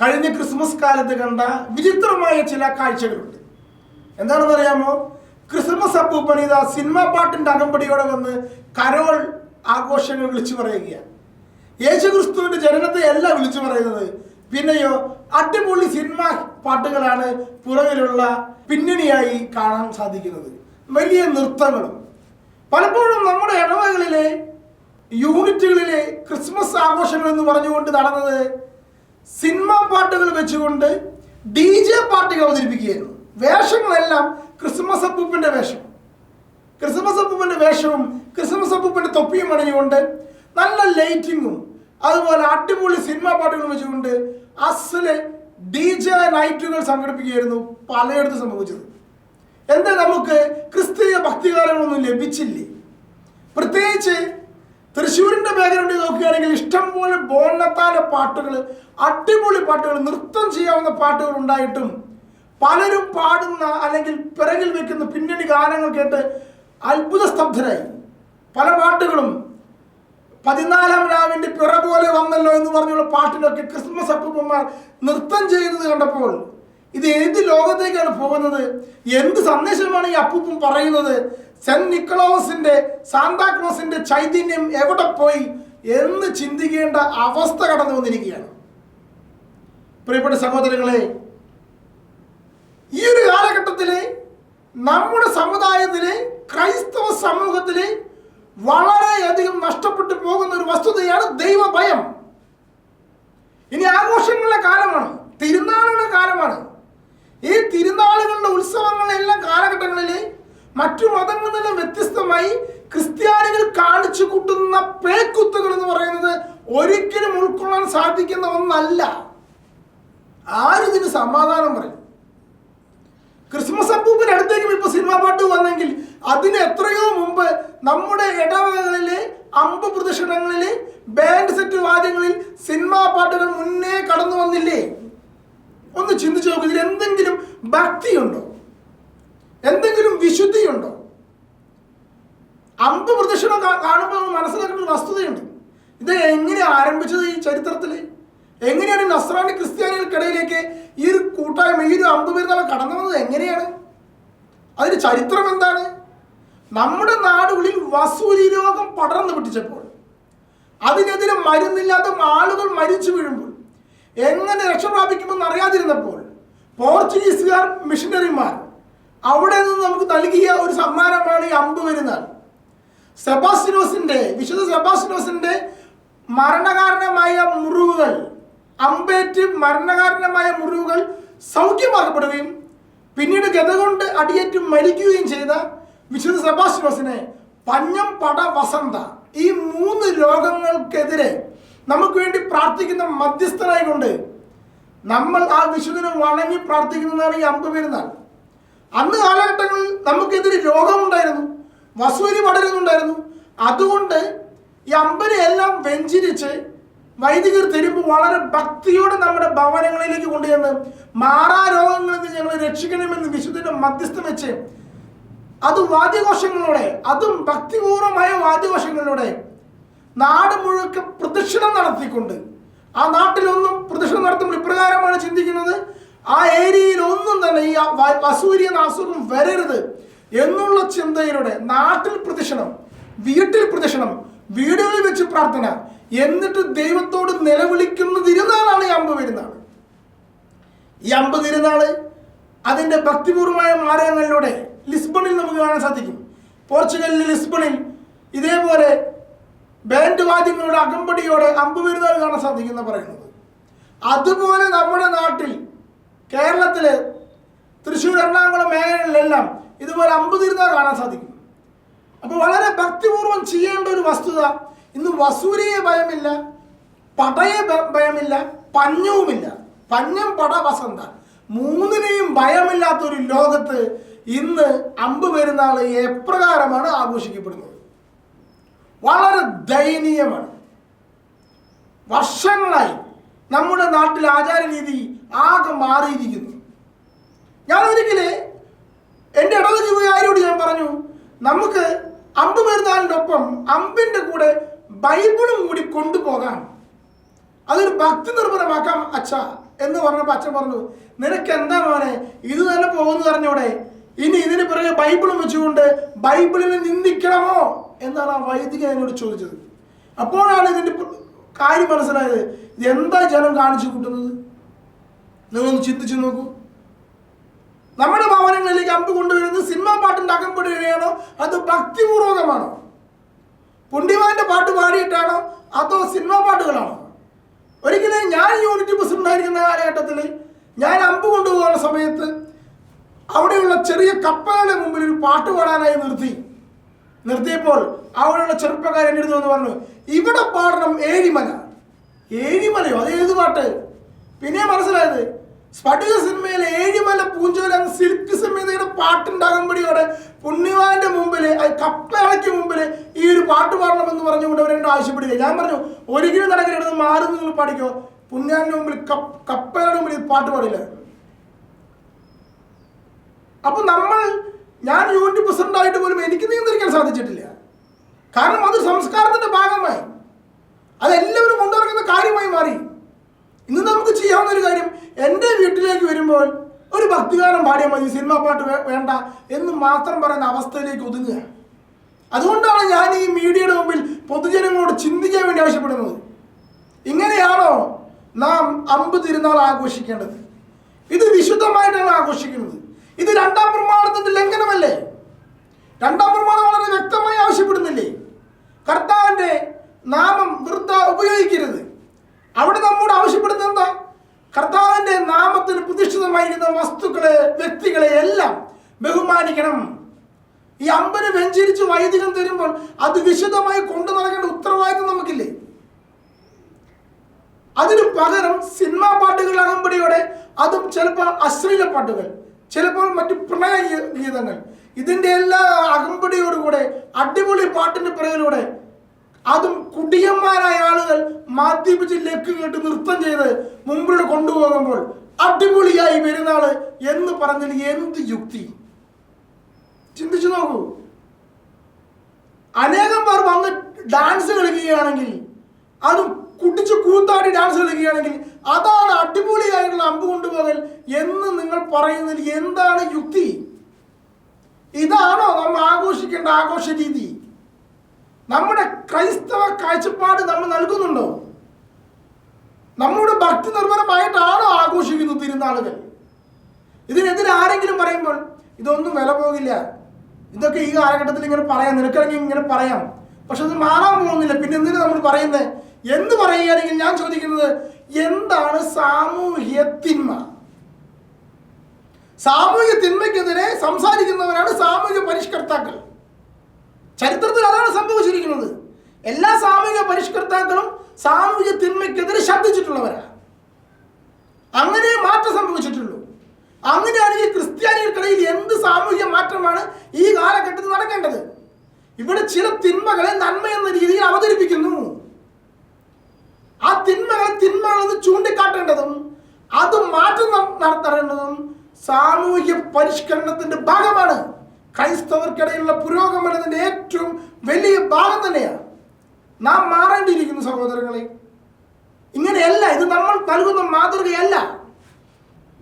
കഴിഞ്ഞ ക്രിസ്മസ് കാലത്ത് കണ്ട വിചിത്രമായ ചില കാഴ്ചകളുണ്ട്. എന്താണെന്ന് അറിയാമോ ക്രിസ്മസ് അപ്പൂപ്പൻ ഇതാ സിനിമ പാട്ടിന്റെ അകമ്പടിയോടെ വന്ന് കരോൾ ആഘോഷങ്ങൾ വിളിച്ചു പറയുകയാണ്. യേശുക്രിസ്തുവിന്റെ ജനനത്തെ അല്ല വിളിച്ചു പറയുന്നത്. പിന്നെയോ അടിപൊളി സിനിമ പാട്ടുകളാണ് പുറകിലുള്ള പിന്നണിയായി കാണാൻ സാധിക്കുന്നത്. വലിയ നൃത്തങ്ങളും. പലപ്പോഴും നമ്മുടെ ഇടവകളിലെ യൂണിറ്റുകളിലെ ക്രിസ്മസ് ആഘോഷങ്ങൾ എന്ന് പറഞ്ഞുകൊണ്ട് നടന്നത് സിനിമ പാട്ടുകൾ വെച്ചുകൊണ്ട് ഡി ജെ പാർട്ടികൾ അവതരിപ്പിക്കുകയായിരുന്നു. വേഷങ്ങളെല്ലാം ക്രിസ്മസ് അപ്പൂപ്പിന്റെ വേഷം. ക്രിസ്മസ് അപ്പൂപ്പിന്റെ വേഷവും ക്രിസ്മസ് അപ്പൂപ്പിന്റെ തൊപ്പിയും അണിഞ്ഞുകൊണ്ട് നല്ല ലൈറ്റിങ്ങും അതുപോലെ അടിപൊളി സിനിമ പാട്ടുകൾ വെച്ചുകൊണ്ട് അസൽ ഡി ജെ നൈറ്റുകൾ സംഘടിപ്പിക്കുകയായിരുന്നു പലയിടത്തും സംഭവിച്ചത്. എന്താ നമുക്ക് ക്രിസ്തീയ ഭക്തികാലങ്ങളൊന്നും ലഭിച്ചില്ലേ? പ്രത്യേകിച്ച് തൃശ്ശൂരിന്റെ ബാക്ക്ഗ്രൗണ്ടിൽ നോക്കുകയാണെങ്കിൽ ഇഷ്ടംപോലെ ബോണ്ണത്താലെ പാട്ടുകൾ അടിപൊളി പാട്ടുകൾ നൃത്തം ചെയ്യാവുന്ന പാട്ടുകൾ ഉണ്ടായിട്ടും പലരും പാടുന്ന അല്ലെങ്കിൽ പിറകിൽ വെക്കുന്ന പിന്നണി ഗാനങ്ങൾ കേട്ട് അത്ഭുത സ്തബ്ധരായി. പല പാട്ടുകളും പതിനാലാം രാവിന്റെ പിറ പോലെ വന്നല്ലോ എന്ന് പറഞ്ഞുള്ള പാട്ടിലൊക്കെ ക്രിസ്മസ് അപ്പൂപ്പന്മാർ നൃത്തം ചെയ്യുന്നത് കണ്ടപ്പോൾ ഇത് ഏത് ലോകത്തേക്കാണ് പോകുന്നത്? എന്ത് സന്ദേശമാണ് ഈ അപ്പൂപ്പൻ പറയുന്നത്? സെന്റ് നിക്കളോസിന്റെ സാന്താക്ലോസിന്റെ ചൈതന്യം എവിടെ പോയി എന്ന് ചിന്തിക്കേണ്ട അവസ്ഥ കടന്നു വന്നിരിക്കുകയാണ്. പ്രിയപ്പെട്ട സഹോദരങ്ങളെ ഈ ഒരു കാലഘട്ടത്തിലെ നമ്മുടെ സമുദായത്തിലെ ക്രൈസ്തവ സമൂഹത്തിലെ വളരെയധികം നഷ്ടപ്പെട്ടു പോകുന്ന ഒരു വസ്തുതയാണ് ദൈവഭയം. ഇനി ആഘോഷങ്ങളുടെ കാലമാണ് തിരുനാളുകളുടെ കാലമാണ്. ഈ തിരുനാളുകളുടെ ഉത്സവങ്ങളെല്ലാം കാലഘട്ടങ്ങളിൽ മറ്റു മതങ്ങളിൽ നിന്നും വ്യത്യസ്തമായി ക്രിസ്ത്യാനികൾ കാണിച്ചു കൂട്ടുന്ന പേക്കുത്തുകൾ എന്ന് പറയുന്നത് ഒരിക്കലും ഉൾക്കൊള്ളാൻ സാധിക്കുന്ന ഒന്നല്ല. ആരിതിന് സമാധാനം പറയും? ക്രിസ്മസ് അപ്പൂപ്പിന്റെ അടുത്തേക്കും ഇപ്പൊ സിനിമാ പാട്ട് വന്നെങ്കിൽ അതിന് എത്രയോ മുമ്പ് നമ്മുടെ ഇടവകളിലെ അമ്പ് പ്രദക്ഷിണങ്ങളിലെ ബാൻഡ് സെറ്റ് വാദ്യങ്ങളിൽ സിനിമാ പാട്ടുകൾ മുന്നേ കടന്നു വന്നില്ലേ? ഒന്ന് ചിന്തിച്ചു നോക്കുക ഇതിൽ എന്തെങ്കിലും ഭക്തിയുണ്ടോ? എന്തെങ്കിലും വിശുദ്ധിയുണ്ടോ? അമ്പ് പ്രദക്ഷിണം കാണുമ്പോൾ മനസ്സിലാക്കേണ്ട ഒരു വസ്തുതയുണ്ട്. ഇത് എങ്ങനെ ആരംഭിച്ചത് ഈ ചരിത്രത്തിൽ എങ്ങനെയാണ് നസ്രാണി ക്രിസ്ത്യാനികൾക്കിടയിലേക്ക് ഈ ഒരു കൂട്ടായ്മ ഈ ഒരു അമ്പ് പെരുന്നാൾ കടന്നു വന്നത് എങ്ങനെയാണ്? അതിന് ചരിത്രം എന്താണ്? നമ്മുടെ നാടുകളിൽ വസൂരി രോഗം പടർന്നു പിടിച്ചപ്പോൾ അതിനെതിരെ മരുന്നില്ലാത്ത ആളുകൾ മരിച്ചു വീഴുമ്പോൾ എങ്ങനെ രക്ഷപ്രാപിക്കുമെന്ന് അറിയാതിരുന്നപ്പോൾ പോർച്ചുഗീസുകാർ മിഷനറിമാർ അവിടെ നിന്ന് നമുക്ക് നൽകിയ ഒരു സമ്മാനമാണ് ഈ അമ്പ് പെരുന്നാൾ. സെബാസ്റ്റിനോസിന്റെ വിശുദ്ധ സെബാസ്റ്റിനോസിന്റെ മരണകാരണമായ മുറിവുകൾ അമ്പേറ്റ് മരണകാരണമായ മുറിവുകൾ സൗഖ്യമാക്കപ്പെടുകയും പിന്നീട് ഗത കൊണ്ട് അടിയേറ്റ് മരിക്കുകയും ചെയ്ത വിശുദ്ധ സെബാസ്റ്റിനോസിനെ പഞ്ഞം പട വസന്ത ഈ മൂന്ന് രോഗങ്ങൾക്കെതിരെ നമുക്ക് വേണ്ടി പ്രാർത്ഥിക്കുന്ന മധ്യസ്ഥനായി കൊണ്ട് നമ്മൾ ആ വിശുദ്ധനെ വണങ്ങി പ്രാർത്ഥിക്കുന്നതാണ് ഈ അമ്പ് പെരുന്നാൾ. അന്ന് കാലഘട്ടങ്ങളിൽ നമുക്കെതിരെ രോഗമുണ്ടായിരുന്നു വസൂരി പടരുന്നുണ്ടായിരുന്നു. അതുകൊണ്ട് ഈ അമ്പനെ എല്ലാം വെഞ്ചിരിച്ച് വൈദികർ തരുമ്പോൾ വളരെ ഭക്തിയോടെ നമ്മുടെ ഭവനങ്ങളിലേക്ക് കൊണ്ടുചെന്ന് മാറാ രോഗങ്ങളിൽ നിന്ന് ഞങ്ങളെ രക്ഷിക്കണമെന്ന് വിശുദ്ധന്റെ മധ്യസ്ഥം വെച്ച് അത് വാദ്യഘോഷങ്ങളോടെ അതും ഭക്തിപൂർവമായ വാദ്യഘോഷങ്ങളിലൂടെ നാട് മുഴുവൻ പ്രദക്ഷിണം നടത്തിക്കൊണ്ട് ആ നാട്ടിലൊന്നും പ്രദക്ഷിണം നടത്തുമ്പോൾ ഇപ്രകാരമാണ് ചിന്തിക്കുന്നത്. ആ ഏരിയയിൽ ഒന്നും തന്നെ ഈ അസുഖം വരരുത് എന്നുള്ള ചിന്തയിലൂടെ നാട്ടിൽ പ്രദക്ഷിണം വീട്ടിൽ പ്രദക്ഷിണം വീടുകളിൽ വെച്ച് പ്രാർത്ഥന എന്നിട്ട് ദൈവത്തോട് നിലവിളിക്കുന്ന തിരുനാളാണ് ഈ അമ്പ് വരുന്നാൾ ഈ അമ്പ് തിരുനാൾ അതിന്റെ ഭക്തിപൂർവമായ മാർഗങ്ങളിലൂടെ ലിസ്ബണിൽ നമുക്ക് കാണാൻ സാധിക്കും. പോർച്ചുഗലിലെ ലിസ്ബണിൽ ഇതേപോലെ ബാൻഡ് വാദ്യങ്ങളുടെ അകമ്പടിയോടെ അമ്പ് പെരുന്നാൾ കാണാൻ സാധിക്കുന്ന പറയുന്നത്. അതുപോലെ നമ്മുടെ നാട്ടിൽ കേരളത്തിലെ തൃശ്ശൂർ എറണാകുളം മേഖലകളിലെല്ലാം ഇതുപോലെ അമ്പ് തിരുനാൾ കാണാൻ സാധിക്കും. അപ്പോൾ വളരെ ഭക്തിപൂർവം ചെയ്യേണ്ട ഒരു വസ്തുത ഇന്ന് വസൂരിയെ ഭയമില്ല പടയെ ഭയമില്ല പഞ്ഞവുമില്ല. പഞ്ഞം പട വസന്ത. മൂന്നിനെയും ഭയമില്ലാത്ത ഒരു ലോകത്ത് ഇന്ന് അമ്പ് പെരുന്നാൾ എപ്രകാരമാണ് ആഘോഷിക്കപ്പെടുന്നത്? വളരെ ദയനീയമാണ്. വർഷങ്ങളായി നമ്മുടെ നാട്ടിൽ ആചാര രീതി ആകെ മാറിയിരിക്കുന്നു. ഞാൻ ഒരിക്കലെ എന്റെ ഇടവജീവികാരോട് ഞാൻ പറഞ്ഞു നമുക്ക് അമ്പ് പെരുന്നാളിന്റെ ഒപ്പം അമ്പിന്റെ കൂടെ ബൈബിളും കൂടി കൊണ്ടുപോകാം അതൊരു ഭക്തി നിർഭരമാക്കാം അച്ഛ. എന്ന് പറഞ്ഞപ്പോൾ അച്ഛൻ പറഞ്ഞു നിനക്ക് എന്താ മോനെ ഇത് തന്നെ പോകുന്നു പറഞ്ഞോടെ. ഇനി ഇതിന് പിറകെ ബൈബിളും വെച്ചുകൊണ്ട് ബൈബിളിനെ നിന്ദിക്കണമോ? എന്നാണ് ആ വൈദികൻ എന്നോട് ചോദിച്ചത്. അപ്പോഴാണ് ഇതിന്റെ പ- കാര്യം മനസ്സിലായത്. എന്താ ജനം കാണിച്ചു കൂട്ടുന്നത്? നിങ്ങളൊന്ന് ചിന്തിച്ചു നോക്കൂ. നമ്മുടെ ഭവനങ്ങളിലേക്ക് അമ്പ് കൊണ്ടുവരുന്നത് സിനിമാ പാട്ടിന്റെ അകപ്പെടുകയാണോ? അത് ഭക്തിപൂർവകമാണോ? പുണ്ടിമാന്റെ പാട്ട് പാടിയിട്ടാണോ? അതോ സിനിമാ പാട്ടുകളാണോ? ഒരിക്കലും ഞാൻ യൂണിറ്റ് പ്രസിഡന്റായിരിക്കുന്ന കാലഘട്ടത്തിൽ ഞാൻ അമ്പ് കൊണ്ടുപോകുന്ന സമയത്ത് അവിടെയുള്ള ചെറിയ കപ്പകളുടെ മുമ്പിൽ ഒരു പാട്ട് പാടാനായി നിർത്തി. നിർത്തിയപ്പോൾ അവിടെയുള്ള ചെറുപ്പക്കാരൻ വന്ന് പറഞ്ഞു ഇവിടെ പാടണം ഏഴിമല. ഏഴിമലയോ? അത് ഏത് പാട്ട്? പിന്നെ മനസ്സിലായത്. സ്പടിക സിനിമയിലെ ഏഴിമല പൂഞ്ചോല സിൽക്ക് സിനിമയുടെ പാട്ടുണ്ടാകുമ്പോഴോടെ പുണ്യവാന്റെ മുമ്പിൽ കപ്പളയ്ക്ക് മുമ്പിൽ ഈ ഒരു പാട്ട് പാടണമെന്ന് പറഞ്ഞുകൊണ്ട് അവരെന്നോട് ആവശ്യപ്പെടുക. ഞാൻ പറഞ്ഞു ഒരിക്കലും നടക്കരുത് മാറി നിങ്ങൾ പാടിക്കോ. പുണ്യാന്റെ മുമ്പിൽ കപ്പലയുടെ മുമ്പിൽ പാട്ട് പാടില്ല. അപ്പൊ നമ്മൾ ഞാൻ യൂണിറ്റ് പ്രസിഡന്റ് ആയിട്ട് പോലും എനിക്ക് നിയന്ത്രിക്കാൻ സാധിച്ചിട്ടില്ല. കാരണം അത് സംസ്കാരത്തിന്റെ ഭാഗമായി. അതെല്ലാവരും കൊണ്ടുവരക്കുന്ന കാര്യമായി മാറി. ഇന്ന് നമുക്ക് ചെയ്യാവുന്ന ഒരു കാര്യം എന്റെ വീട്ടിലേക്ക് വരുമ്പോൾ ഒരു ഭക്തിഗാനം പാടിയാൽ മതി സിനിമാ പാട്ട് വേണ്ട എന്ന് മാത്രം പറയുന്ന അവസ്ഥയിലേക്ക് ഒതുങ്ങുക. അതുകൊണ്ടാണ് ഞാൻ ഈ മീഡിയയുടെ മുമ്പിൽ പൊതുജനങ്ങളോട് ചിന്തിക്കാൻ വേണ്ടി ആവശ്യപ്പെടുന്നത്. ഇങ്ങനെയാണോ നാം അമ്പ് തിരുനാൾ ആഘോഷിക്കേണ്ടത്? ഇത് വിശുദ്ധമായിട്ടാണ് ആഘോഷിക്കുന്നത്. ഇത് രണ്ടാം പ്രമാണത്തിന്റെ ലംഘനമല്ലേ? രണ്ടാം പ്രമാണം വളരെ വ്യക്തമായി ആവശ്യപ്പെടുന്നില്ലേ? കർത്താവിന്റെ നാമം വൃത്ത ഉപയോഗിക്കരുത്. അവിടെ നമ്മോട് ആവശ്യപ്പെടുന്നത് എന്താ? കർത്താവിന്റെ നാമത്തിന് പ്രതിഷ്ഠിതമായിരിക്കുന്ന വസ്തുക്കളെ വ്യക്തികളെ എല്ലാം ബഹുമാനിക്കണം. ഈ അമ്പന് വെഞ്ചരിച്ച് വൈദികം തരുമ്പോൾ അത് വിശദമായി കൊണ്ടു നടക്കേണ്ട ഉത്തരവാദിത്വം നമുക്കില്ലേ? അതിനു പകരം സിനിമാ പാട്ടുകൾ അകമ്പടിയോടെ അതും ചിലപ്പോൾ അശ്ലീല പാട്ടുകൾ ചിലപ്പോൾ മറ്റു പ്രണയ ഗീതങ്ങൾ. ഇതിന്റെ എല്ലാ അകമ്പടിയോടുകൂടെ അടിപൊളി പാട്ടിന്റെ പിറകിലൂടെ അതും കുടിയന്മാരായ ആളുകൾ മാധ്യമ ലക്ക് കേട്ട് നൃത്തം ചെയ്ത് മുമ്പിലൂടെ കൊണ്ടുപോകുമ്പോൾ അടിപൊളിയായി പെരുന്നാൾ എന്ന് പറഞ്ഞതിൽ എന്ത് യുക്തി? ചിന്തിച്ചു നോക്കൂ. അനേകം പേർ വന്ന് ഡാൻസ് കളിക്കുകയാണെങ്കിൽ അതും കുടിച്ച് കൂത്താടി ഡാൻസ് കളിക്കുകയാണെങ്കിൽ അതാണ് അടിപൊളിയായിട്ടുള്ള അമ്പ് കൊണ്ടുപോകൽ എന്ന് നിങ്ങൾ പറയുന്നതിൽ എന്താണ് യുക്തി? ഇതാണോ നമ്മൾ ആഘോഷിക്കേണ്ട ആഘോഷ രീതി? നമ്മുടെ ക്രൈസ്തവ കാഴ്ചപ്പാട് നമ്മൾ നൽകുന്നുണ്ടോ? നമ്മുടെ ഭക്തി നിർഭരമായിട്ടാണോ ആഘോഷിക്കുന്നു തിരുനാളുകൾ? ഇതിനെതിരെ ആരെങ്കിലും പറയുമ്പോൾ ഇതൊന്നും വില പോകില്ല. ഇതൊക്കെ ഈ കാലഘട്ടത്തിൽ ഇങ്ങനെ പറയാം. നിനക്കിറങ്ങി ഇങ്ങനെ പറയാം. പക്ഷെ അത് മാറാൻ പോകുന്നില്ല. പിന്നെ എന്തിനു നമ്മൾ പറയുന്നത്? എന്ന് പറയുകയാണെങ്കിൽ ഞാൻ ചോദിക്കുന്നത് എന്താണ് സാമൂഹ്യ തിന്മ സാമൂഹ്യ തിന്മയ്ക്കെതിരെ സംസാരിക്കുന്നവരാണ് സാമൂഹ്യ പരിഷ്കർത്താക്കൾ. ചരിത്രത്തിൽ അതാണ് സംഭവിച്ചിരിക്കുന്നത് എല്ലാ സാമൂഹിക പരിഷ്കർത്താക്കളും സാമൂഹിക തിന്മയ്ക്കെതിരെ ശബ്ദിച്ചിട്ടുള്ളവരാ. അങ്ങനെ മാറ്റം സംഭവിച്ചിട്ടുള്ളൂ. അങ്ങനെയാണെങ്കിൽ ക്രിസ്ത്യാനികൾക്കിടയിൽ എന്ത് സാമൂഹിക മാറ്റമാണ് ഈ കാലഘട്ടത്തിൽ നടക്കേണ്ടത്? ഇവിടെ ചില തിന്മകളെ നന്മ എന്ന രീതിയിൽ അവതരിപ്പിക്കുന്നു. ആ തിന്മകളെ തിന്മകളെന്ന് ചൂണ്ടിക്കാട്ടേണ്ടതും അത് മാറ്റം നടത്തേണ്ടതും സാമൂഹ്യ പരിഷ്കരണത്തിന്റെ ഭാഗമാണ്. ക്രൈസ്തവർക്കിടയിലുള്ള പുരോഗമനത്തിന്റെ ഏറ്റവും വലിയ ഭാഗം തന്നെയാണ് നാം മാറേണ്ടിയിരിക്കുന്നു സഹോദരങ്ങളെ. ഇങ്ങനെയല്ല ഇത് നമ്മൾ നൽകുന്ന മാതൃകയല്ല.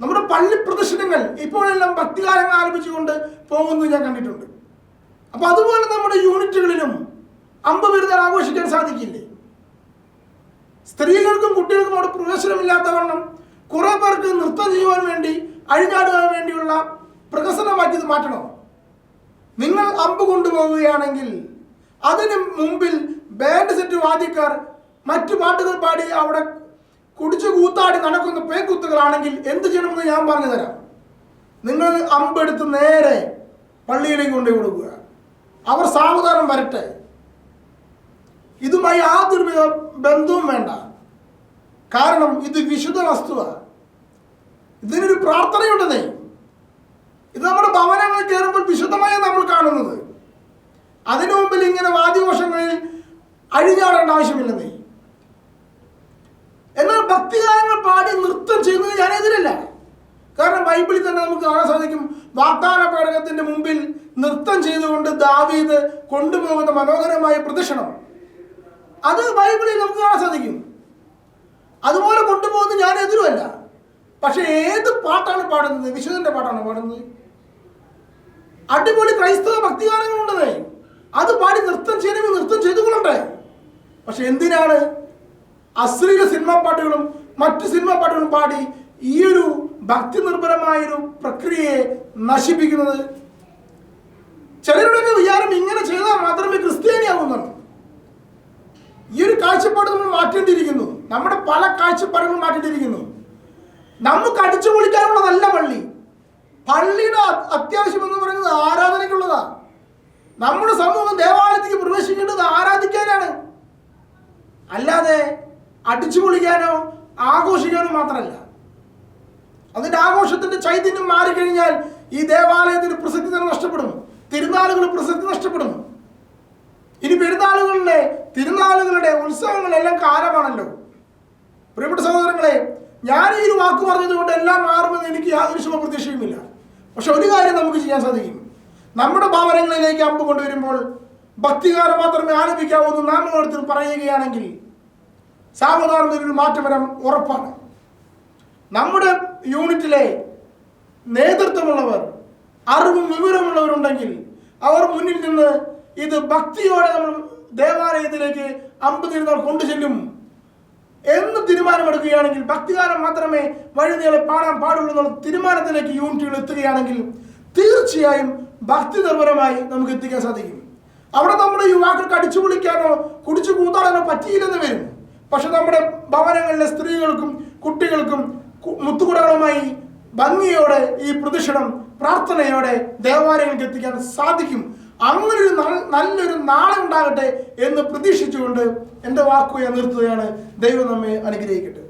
നമ്മുടെ പള്ളി പ്രദർശനങ്ങൾ ഇപ്പോഴെല്ലാം ഭക്തികാലങ്ങൾ ആരംഭിച്ചുകൊണ്ട് പോകുന്നത് ഞാൻ കണ്ടിട്ടുണ്ട്. അപ്പോൾ അതുപോലെ നമ്മുടെ യൂണിറ്റുകളിലും അമ്പ് വിരുദ്ധർ ആഘോഷിക്കാൻ സാധിക്കില്ലേ? സ്ത്രീകൾക്കും കുട്ടികൾക്കും അവിടെ പ്രവേശനമില്ലാത്തവണ്ണം കുറെ പേർക്ക് നൃത്തം ചെയ്യുവാൻ വേണ്ടി അഴിഞ്ഞാടുവാൻ വേണ്ടിയുള്ള പ്രകസനമാക്കിയത് മാറ്റണം? നിങ്ങൾ അമ്പ് കൊണ്ടുപോവുകയാണെങ്കിൽ അതിന് മുമ്പിൽ ബാൻഡ് സെറ്റ് വാദ്യക്കാർ മറ്റു പാട്ടുകൾ പാടി അവിടെ കുടിച്ചു കൂത്താടി നടക്കുന്ന പേക്കുത്തുകളാണെങ്കിൽ എന്ത് ചെയ്യണമെന്ന് ഞാൻ പറഞ്ഞു തരാം. നിങ്ങൾ അമ്പെടുത്ത് നേരെ പള്ളിയിലേക്ക് കൊണ്ടുപോയി കൊടുക്കുക. അവർ സാവധാനം വരട്ടെ. ഇതുമായി യാതൊരു ബന്ധവും വേണ്ട. കാരണം ഇത് വിശുദ്ധ വസ്തുവാണ് ഇതിനൊരു പ്രാർത്ഥനയുണ്ടെന്നേ. ഇത് നമ്മുടെ ഭവനങ്ങളിൽ കയറുമ്പോൾ വിശുദ്ധമായി നമ്മൾ കാണുന്നത്. അതിനു മുമ്പിൽ ഇങ്ങനെ വാദ്യഘോഷങ്ങളിൽ അഴിഞ്ഞാടേണ്ട ആവശ്യമില്ലെന്നേ. എന്നാൽ ഭക്തിഗാനങ്ങൾ പാടി നൃത്തം ചെയ്യുന്നത് ഞാൻ എതിരല്ല കാരണം ബൈബിളിൽ തന്നെ നമുക്ക് കാണാൻ സാധിക്കും വാഗ്ദാന പേടകത്തിന്റെ മുമ്പിൽ നൃത്തം ചെയ്തുകൊണ്ട് ദാവീദ് കൊണ്ടുപോകുന്ന മനോഹരമായ പ്രദക്ഷിണം. അത് ബൈബിളിൽ നമുക്ക് കാണാൻ സാധിക്കും. അതുപോലെ കൊണ്ടുപോകുന്നത് ഞാൻ എതിരുമല്ല പക്ഷെ ഏത് പാട്ടാണ് പാടുന്നത്? വിശുദ്ധന്റെ പാട്ടാണ് പാടുന്നത്? അടിപൊളി ക്രൈസ്തവ ഭക്തിഗാനങ്ങളുണ്ടതേ. അത് പാടി നൃത്തം ചെയ്യണമെങ്കിൽ നൃത്തം ചെയ്തുകൊള്ളണ്ടേ പക്ഷെ എന്തിനാണ് അശ്ലീല സിനിമാ പാട്ടുകളും മറ്റു സിനിമാ പാട്ടുകളും പാടി ഈ ഒരു ഭക്തി നിർഭരമായൊരു പ്രക്രിയയെ നശിപ്പിക്കുന്നത്? ചിലരുടെയൊക്കെ വിചാരം ഇങ്ങനെ ചെയ്താൽ മാത്രമേ ക്രിസ്ത്യാനിയാകുന്നുള്ളൂ ഈ ഒരു കാഴ്ചപ്പാട് നമ്മൾ മാറ്റേണ്ടിയിരിക്കുന്നു. നമ്മുടെ പല കാഴ്ചപ്പാടുകളും മാറ്റേണ്ടിയിരിക്കുന്നു. നമുക്ക് അടിച്ചു പൊളിക്കാനുള്ളതല്ല പള്ളി. പള്ളിയുടെ അത്യാവശ്യം എന്ന് പറയുന്നത് ആരാധനയ്ക്കുള്ളതാ. നമ്മുടെ സമൂഹം ദേവാലയത്തിലേക്ക് പ്രവേശിക്കേണ്ടത് ആരാധിക്കാനാണ്. അല്ലാതെ അടിച്ചു പൊളിക്കാനോ ആഘോഷിക്കാനോ മാത്രമല്ല. അതിന്റെ ആഘോഷത്തിന്റെ ചൈതന്യം മാറിക്കഴിഞ്ഞാൽ ഈ ദേവാലയത്തിന് പ്രസക്തി തന്നെ നഷ്ടപ്പെടും. തിരുനാളുകൾ പ്രസക്തി നഷ്ടപ്പെടും. ഇനി പെരുന്നാളുകളിലെ തിരുനാളുകളുടെ ഉത്സവങ്ങളെല്ലാം കാലമാണല്ലോ. പ്രിയപ്പെട്ട സഹോദരങ്ങളെ ഞാൻ ഈ ഒരു വാക്ക് പറഞ്ഞത് കൊണ്ട് എല്ലാം മാറുമെന്ന് എനിക്ക് യാതൊരു ശുഭ പ്രതീക്ഷയുമില്ല. പക്ഷെ ഒരു കാര്യം നമുക്ക് ചെയ്യാൻ സാധിക്കും. നമ്മുടെ ഭാവനങ്ങളിലേക്ക് അമ്പ് കൊണ്ടുവരുമ്പോൾ ഭക്തികാരം മാത്രമേ ആലപിക്കാവൂ എന്ന് നാം ഓരോരുത്തർ പറയുകയാണെങ്കിൽ സാവധാനത്തിൽ ഒരു മാറ്റം വരാൻ ഉറപ്പാണ്. നമ്മുടെ യൂണിറ്റിലെ നേതൃത്വമുള്ളവർ അറിവും വിവരമുള്ളവരുണ്ടെങ്കിൽ അവർ മുന്നിൽ നിന്ന് ഇത് ഭക്തിയോടെ നമ്മൾ ദേവാലയത്തിലേക്ക് അമ്പ് കൊണ്ടു കൊണ്ടുചെല്ലും. എന്ന് തീരുമാനമെടുക്കുകയാണെങ്കിൽ ഭക്തിഗാനം മാത്രമേ വഴിനീളെ പാടാൻ പാടുള്ളൂ എന്നുള്ള തീരുമാനത്തിലേക്ക് യൂണിറ്റുകൾ എത്തുകയാണെങ്കിൽ തീർച്ചയായും ഭക്തി നിർഭരമായി നമുക്ക് എത്തിക്കാൻ സാധിക്കും. അവിടെ നമ്മുടെ യുവാക്കൾക്ക് അടിച്ചു പൊളിക്കാനോ കുടിച്ചു കൂത്താടാനോ പറ്റിയില്ലെന്ന് വരും. പക്ഷെ നമ്മുടെ ഭവനങ്ങളിലെ സ്ത്രീകൾക്കും കുട്ടികൾക്കും മുത്തുകുടകളുമായി ഭംഗിയോടെ ഈ പ്രദക്ഷിണം പ്രാർത്ഥനയോടെ ദേവാലയങ്ങൾക്ക് എത്തിക്കാൻ സാധിക്കും. അങ്ങനെ ഒരു നൽ- നല്ലൊരു നാളെ ഉണ്ടാകട്ടെ എന്ന് പ്രതീക്ഷിച്ചുകൊണ്ട് എന്റെ വാക്കുകയെ നിർത്തുകയാണ് ദൈവം നമ്മെ അനുഗ്രഹിക്കട്ടെ.